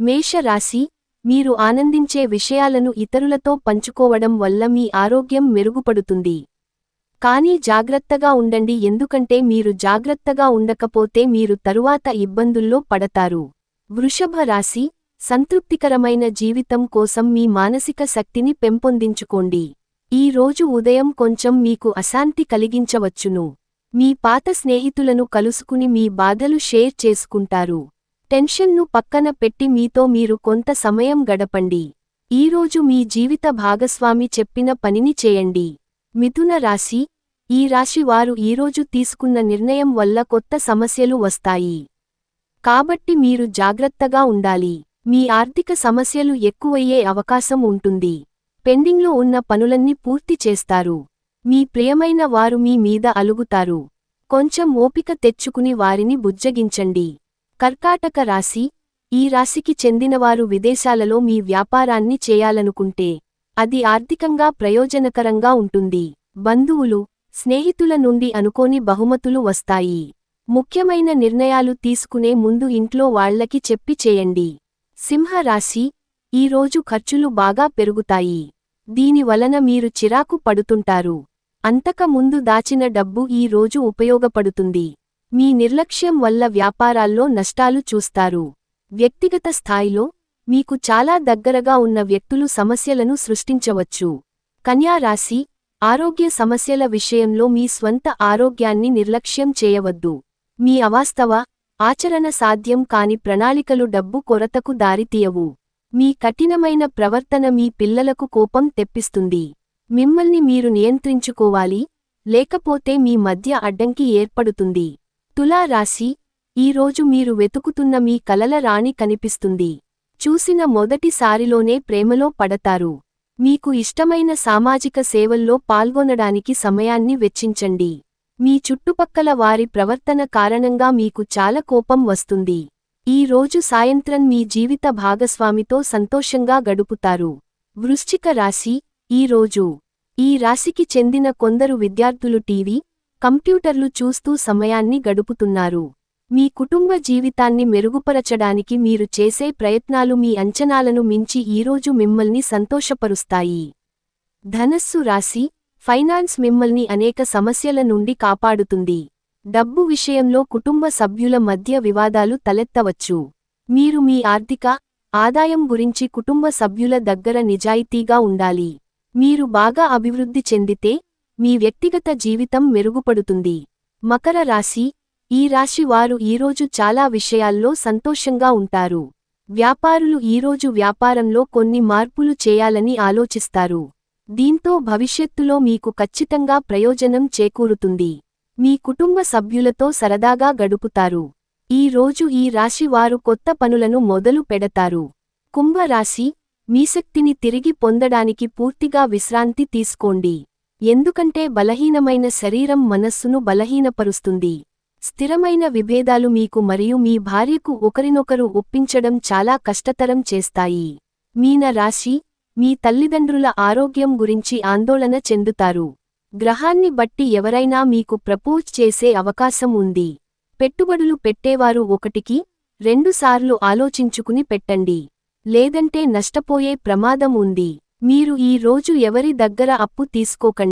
మేషరాశి మీరు ఆనందించే విషయాలను ఇతరులతో పంచుకోవడం వల్ల మీ ఆరోగ్యం మెరుగుపడుతుంది. కానీ జాగ్రత్తగా ఉండండి ఎందుకంటే మీరు జాగ్రత్తగా ఉండకపోతే మీరు తరువాత ఇబ్బందుల్లో పడతారు. వృషభ రాశి సంతృప్తికరమైన జీవితం కోసం మీ మానసిక శక్తిని పెంపొందించుకోండి. ఈ రోజు ఉదయం కొంచెం మీకు అశాంతి కలిగించవచ్చును. మీ పాత స్నేహితులను కలుసుకుని మీ బాధలు షేర్ చేసుకుంటారు. టెన్షన్ను పక్కన పెట్టి మీతో మీరు కొంత సమయం గడపండి. ఈరోజు మీ జీవిత భాగస్వామి చెప్పిన పనిని చేయండి. మిథున రాశి ఈ రాశి వారు ఈరోజు తీసుకున్న నిర్ణయం వల్ల కొత్త సమస్యలు వస్తాయి. కాబట్టి మీరు జాగ్రత్తగా ఉండాలి. మీ ఆర్థిక సమస్యలు ఎక్కువయ్యే అవకాశం ఉంటుంది. పెండింగ్లో ఉన్న పనులన్నీ పూర్తి చేస్తారు. మీ ప్రియమైన వారు మీ మీద అలుగుతారు. కొంచెం ఓపిక తెచ్చుకుని వారిని బుజ్జగించండి. కర్కాటక రాశి ఈ రాశికి చెందినవారు విదేశాలలో మీ వ్యాపారాన్ని చేయాలనుకుంటే అది ఆర్థికంగా ప్రయోజనకరంగా ఉంటుంది. బంధువులు స్నేహితుల నుండి అనుకోని బహుమతులు వస్తాయి. ముఖ్యమైన నిర్ణయాలు తీసుకునే ముందు ఇంట్లో వాళ్ళకి చెప్పి చేయండి. సింహరాశి ఈరోజు ఖర్చులు బాగా పెరుగుతాయి. దీని వలన మీరు చిరాకు పడుతుంటారు. అంతక ముందు దాచిన డబ్బు ఈ రోజు ఉపయోగపడుతుంది. మీ నిర్లక్ష్యం వల్ల వ్యాపారాల్లో నష్టాలు చూస్తారు. వ్యక్తిగత స్థాయిలో మీకు చాలా దగ్గరగా ఉన్న వ్యక్తులు సమస్యలను సృష్టించవచ్చు. కన్యారాశి ఆరోగ్య సమస్యల విషయంలో మీ స్వంత ఆరోగ్యాన్ని నిర్లక్ష్యం చేయవద్దు. మీ అవాస్తవ ఆచరణ సాధ్యం కాని ప్రణాళికలు డబ్బు కొరతకు దారితీయవు. మీ కఠినమైన ప్రవర్తన మీ పిల్లలకు కోపం తెప్పిస్తుంది. మిమ్మల్ని మీరు నియంత్రించుకోవాలి లేకపోతే మీ మధ్య అడ్డంకి ఏర్పడుతుంది. తులా రాశి ఈరోజు మీరు వెతుకుతున్న మీ కలల రాణి కనిపిస్తుంది. చూసిన మొదటిసారిలోనే ప్రేమలో పడతారు. మీకు ఇష్టమైన సామాజిక సేవల్లో పాల్గొనడానికి సమయాన్ని వెచ్చించండి. మీ చుట్టుపక్కల వారి ప్రవర్తన కారణంగా మీకు చాలా కోపం వస్తుంది. ఈ రోజు సాయంత్రం మీ జీవిత భాగస్వామితో సంతోషంగా గడుపుతారు. వృశ్చిక రాశి ఈ రోజు. ఈ రాశికి చెందిన కొందరు విద్యార్థులు టీవీ కంప్యూటర్లు చూస్తూ సమయాన్ని గడుపుతున్నారు. మీ కుటుంబ జీవితాన్ని మెరుగుపరచడానికి మీరు చేసే ప్రయత్నాలు మీ అంచనాలను మించి ఈరోజు మిమ్మల్ని సంతోషపరుస్తాయి. ధనస్సు రాశి ఫైనాన్స్ మిమ్మల్ని అనేక సమస్యల నుండి కాపాడుతుంది. డబ్బు విషయంలో కుటుంబ సభ్యుల మధ్య వివాదాలు తలెత్తవచ్చు. మీరు మీ ఆర్థిక ఆదాయం గురించి కుటుంబ సభ్యుల దగ్గర నిజాయితీగా ఉండాలి. మీరు బాగా అభివృద్ధి చెందితే మీ వ్యక్తిగత జీవితం మెరుగుపడుతుంది. మకర రాశి ఈ రాశి వారు ఈరోజు చాలా విషయాల్లో సంతోషంగా ఉంటారు. వ్యాపారులు ఈరోజు వ్యాపారంలో కొన్ని మార్పులు చేయాలని ఆలోచిస్తారు. దీంతో భవిష్యత్తులో మీకు ఖచ్చితంగా ప్రయోజనం చేకూరుతుంది. మీ కుటుంబ సభ్యులతో సరదాగా గడుపుతారు. ఈ రోజు ఈ రాశి వారు కొత్త పనులను మొదలు పెడతారు. కుంభరాశి మీ శక్తిని తిరిగి పొందడానికి పూర్తిగా విశ్రాంతి తీసుకోండి. ఎందుకంటే బలహీనమైన శరీరం మనస్సును బలహీనపరుస్తుంది. స్థిరమైన విభేదాలు మీకు మరియు మీ భార్యకు ఒకరినొకరు ఒప్పించడం చాలా కష్టతరం చేస్తాయి. మీన రాశి మీ తల్లిదండ్రుల ఆరోగ్యం గురించి ఆందోళన చెందుతారు. గ్రహాన్ని బట్టి ఎవరైనా మీకు ప్రపోజ్ చేసే అవకాశం ఉంది. పెట్టుబడులు పెట్టేవారు ఒకటికి రెండుసార్లు ఆలోచించుకుని పెట్టండి. లేదంటే నష్టపోయే ప్రమాదం ఉంది. మీరు ఈ రోజు ఎవరి దగ్గర అప్పు తీసుకోకండి.